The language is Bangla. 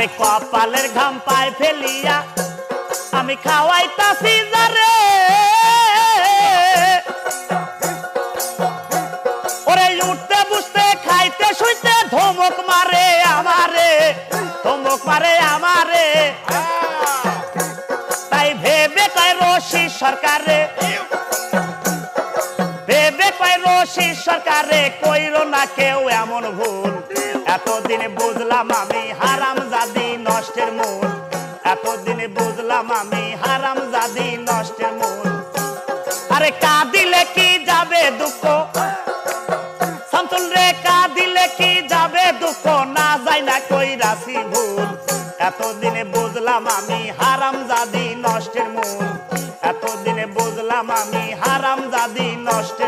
আরে কপালের ঘাম পায় ফেলিয়া। আমি খাওয়াইতাছি যারে ওরে উঠতে বুঝতে খাইতে শুইতে ধমক মারে আমারে, ধমক মারে আমারে। তাই ভেবে কয় রশি সরকারে, ভেবে কয় রশি সরকারে, কইরো না কেউ এমন ভুল। এতদিনে বুঝলাম আমি হারাম জাদি নষ্টের মূল। এতদিনে বুঝলাম আমি হারাম জাদি নষ্টের মূল। আরে কাঁদিলে কি যাবে দুঃখ? না এতদিনে বুঝলাম আমি হারাম জাদি নষ্টের মূল। এতদিনে বুঝলাম আমি হারাম জাদি নষ্ট